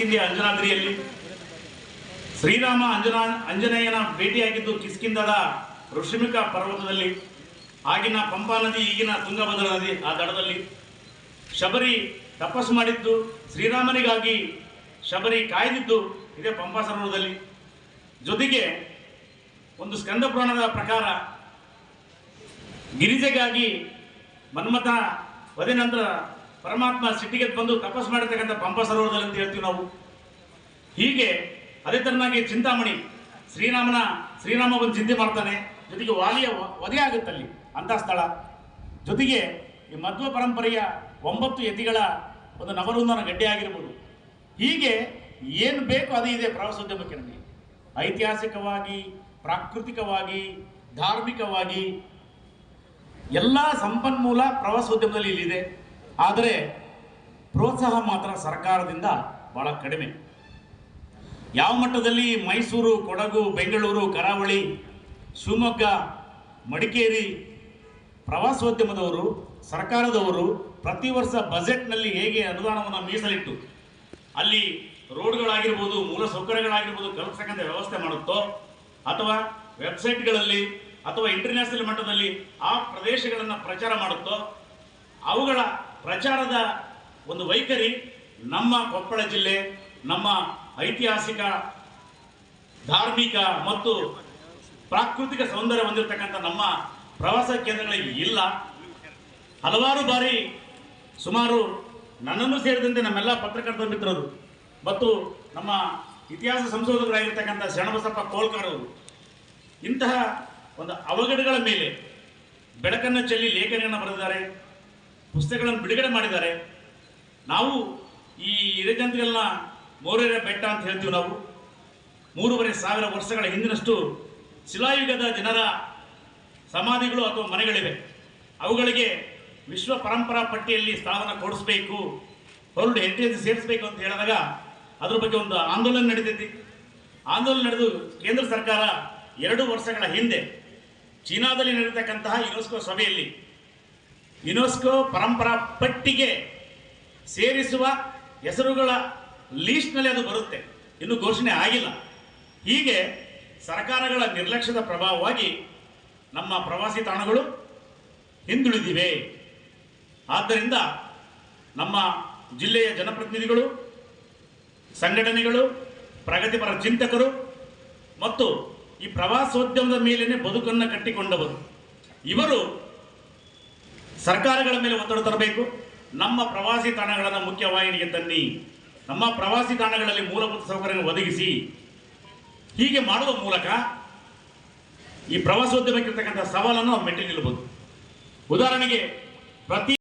ಅಂಜನಾದ್ರಿಯಲ್ಲಿ. ಶ್ರೀರಾಮ ಅಂಜನಾ, ಅಂಜನೇಯನ ಭೇಟಿಯಾಗಿದ್ದು ಕಿಸ್ಕಿಂದದ ಋಷಿಮಿಕ ಪರ್ವತದಲ್ಲಿ, ಆಗಿನ ಪಂಪಾ ನದಿ, ಈಗಿನ ತುಂಗಭದ್ರಾ ನದಿ ಆ ದಡದಲ್ಲಿ. ಶಬರಿ ತಪಸ್ಸು ಮಾಡಿದ್ದು, ಶ್ರೀರಾಮನಿಗಾಗಿ ಶಬರಿ ಕಾಯ್ದಿದ್ದು ಇದೇ ಪಂಪಾ ಸರೋವರದಲ್ಲಿ. ಜೊತೆಗೆ ಒಂದು ಸ್ಕಂದ ಪುರಾಣದ ಪ್ರಕಾರ ಗಿರಿಜೆಗಾಗಿ ಮನ್ಮಥ ವಧೆ ನಂತರ ಪರಮಾತ್ಮ ಸಿಟ್ಟಿಗೆ ಬಂದು ತಪಸ್ ಮಾಡಿರ್ತಕ್ಕಂಥ ಪಂಪ ಸರೋವರದಲ್ಲಿ ಅಂತ ಹೇಳ್ತೀವಿ ನಾವು. ಹೀಗೆ ಅದೇ ತರನಾಗಿ ಚಿಂತಾಮಣಿ ಶ್ರೀರಾಮನ, ಶ್ರೀರಾಮ ಬಂದು ಚಿಂತೆ ಮಾಡ್ತಾನೆ. ಜೊತೆಗೆ ವಾಲಿಯ ವಧೆ ಆಗುತ್ತಲ್ಲಿ ಅಂಥ ಸ್ಥಳ. ಜೊತೆಗೆ ಈ ಮಧ್ವ ಪರಂಪರೆಯ ಒಂಬತ್ತು ಯತಿಗಳ ಒಂದು ನವರುಂದನ ಗಡ್ಡೆ ಆಗಿರ್ಬೋದು. ಹೀಗೆ ಏನು ಬೇಕು ಅದು ಇದೆ ಪ್ರವಾಸೋದ್ಯಮಕ್ಕೆ ನಮಗೆ. ಐತಿಹಾಸಿಕವಾಗಿ, ಪ್ರಾಕೃತಿಕವಾಗಿ, ಧಾರ್ಮಿಕವಾಗಿ ಎಲ್ಲ ಸಂಪನ್ಮೂಲ ಪ್ರವಾಸೋದ್ಯಮದಲ್ಲಿ ಇಲ್ಲಿದೆ. ಆದರೆ ಪ್ರೋತ್ಸಾಹ ಮಾತ್ರ ಸರ್ಕಾರದಿಂದ ಬಹಳ ಕಡಿಮೆ. ಯಾವ ಮಟ್ಟದಲ್ಲಿ ಮೈಸೂರು, ಕೊಡಗು, ಬೆಂಗಳೂರು, ಕರಾವಳಿ, ಶಿವಮೊಗ್ಗ, ಮಡಿಕೇರಿ ಪ್ರವಾಸೋದ್ಯಮದವರು, ಸರ್ಕಾರದವರು ಪ್ರತಿ ವರ್ಷ ಬಜೆಟ್ನಲ್ಲಿ ಹೇಗೆ ಅನುದಾನವನ್ನು ಮೀಸಲಿಟ್ಟು ಅಲ್ಲಿ ರೋಡ್ಗಳಾಗಿರ್ಬೋದು, ಮೂಲ ಸೌಕರ್ಯಗಳಾಗಿರ್ಬೋದು ಕಲ್ಪಿಸತಕ್ಕಂಥ ವ್ಯವಸ್ಥೆ ಮಾಡುತ್ತೋ ಅಥವಾ ವೆಬ್ಸೈಟ್ಗಳಲ್ಲಿ ಅಥವಾ ಇಂಟರ್ನ್ಯಾಷನಲ್ ಮಟ್ಟದಲ್ಲಿ ಆ ಪ್ರದೇಶಗಳನ್ನು ಪ್ರಚಾರ ಮಾಡುತ್ತೋ ಅವುಗಳ ಪ್ರಚಾರದ ಒಂದು ವೈಖರಿ ನಮ್ಮ ಕೊಪ್ಪಳ ಜಿಲ್ಲೆ, ನಮ್ಮ ಐತಿಹಾಸಿಕ, ಧಾರ್ಮಿಕ ಮತ್ತು ಪ್ರಾಕೃತಿಕ ಸೌಂದರ್ಯ ಹೊಂದಿರತಕ್ಕಂಥ ನಮ್ಮ ಪ್ರವಾಸ ಕೇಂದ್ರಗಳಿಗೆ ಇಲ್ಲ. ಹಲವಾರು ಬಾರಿ ಸುಮಾರು ನನ್ನನ್ನು ಸೇರಿದಂತೆ ನಮ್ಮೆಲ್ಲ ಪತ್ರಕರ್ತ ಮಿತ್ರರು ಮತ್ತು ನಮ್ಮ ಇತಿಹಾಸ ಸಂಶೋಧಕರಾಗಿರ್ತಕ್ಕಂಥ ಶರಣಬಸಪ್ಪ ಕೋಳ್ಕರ್ ಅವರು, ಇಂತಹ ಒಂದು ಅವಘಡಗಳ ಮೇಲೆ ಬೆಳಕನ್ನು ಚೆಲ್ಲಿ ಲೇಖನಗಳನ್ನು ಬರೆದಿದ್ದಾರೆ. ಪುಸ್ತಕಗಳನ್ನು ಬಿಡುಗಡೆ ಮಾಡಿದ್ದಾರೆ. ನಾವು ಈ ಹಿರೇಜಂತಿಗಲ್ನ ಮೌರ್ಯರ ಬೆಟ್ಟ ಅಂತ ಹೇಳ್ತೀವಿ ನಾವು. ಮೂರುವರೆ ಸಾವಿರ ವರ್ಷಗಳ ಹಿಂದಿನಷ್ಟು ಶಿಲಾಯುಗದ ಜನರ ಸಮಾಧಿಗಳು ಅಥವಾ ಮನೆಗಳಿವೆ. ಅವುಗಳಿಗೆ ವಿಶ್ವ ಪರಂಪರಾ ಪಟ್ಟಿಯಲ್ಲಿ ಸ್ಥಾನ ಕೊಡಿಸ್ಬೇಕು ವರ್ಲ್ಡ್ ಹೆರಿಟೇಜ್ ಸೇರಿಸಬೇಕು ಅಂತ ಹೇಳಿದಾಗ ಅದ್ರ ಬಗ್ಗೆ ಒಂದು ಆಂದೋಲನ ನಡೆದೈತಿ ಆಂದೋಲನ ನಡೆದು ಕೇಂದ್ರ ಸರ್ಕಾರ ಎರಡು ವರ್ಷಗಳ ಹಿಂದೆ ಚೀನಾದಲ್ಲಿ ನಡೆತಕ್ಕಂತಹ ಯುನೆಸ್ಕೋ ಸಭೆಯಲ್ಲಿ ಯುನೆಸ್ಕೋ ಪರಂಪರಾ ಪಟ್ಟಿಗೆ ಸೇರಿಸುವ ಹೆಸರುಗಳ ಲೀಸ್ಟ್ನಲ್ಲಿ ಅದು ಬರುತ್ತೆ. ಇನ್ನು ಘೋಷಣೆ ಆಗಿಲ್ಲ. ಹೀಗೆ ಸರ್ಕಾರಗಳ ನಿರ್ಲಕ್ಷ್ಯದ ಪ್ರಭಾವವಾಗಿ ನಮ್ಮ ಪ್ರವಾಸಿ ತಾಣಗಳು ಹಿಂದುಳಿದಿವೆ. ಆದ್ದರಿಂದ ನಮ್ಮ ಜಿಲ್ಲೆಯ ಜನಪ್ರತಿನಿಧಿಗಳು, ಸಂಘಟನೆಗಳು, ಪ್ರಗತಿಪರ ಚಿಂತಕರು ಮತ್ತು ಈ ಪ್ರವಾಸೋದ್ಯಮದ ಮೇಲೇ ಬದುಕನ್ನು ಕಟ್ಟಿಕೊಂಡವರು. ಇವರು ಸರ್ಕಾರಗಳ ಮೇಲೆ ಒತ್ತಡ ತರಬೇಕು. ನಮ್ಮ ಪ್ರವಾಸಿ ತಾಣಗಳನ್ನು ಮುಖ್ಯವಾಹಿನಿಗೆ ತನ್ನಿ. ನಮ್ಮ ಪ್ರವಾಸಿ ತಾಣಗಳಲ್ಲಿ ಮೂಲಭೂತ ಸೌಕರ್ಯ ಒದಗಿಸಿ. ಹೀಗೆ ಮಾಡುವ ಮೂಲಕ ಈ ಪ್ರವಾಸೋದ್ಯಮಕ್ಕಿರ್ತಕ್ಕಂಥ ಸವಾಲನ್ನು ನಾವು ಮೆಟ್ಟಿ ನಿಲ್ಲಬಹುದು ಉದಾಹರಣೆಗೆ ಪ್ರತಿ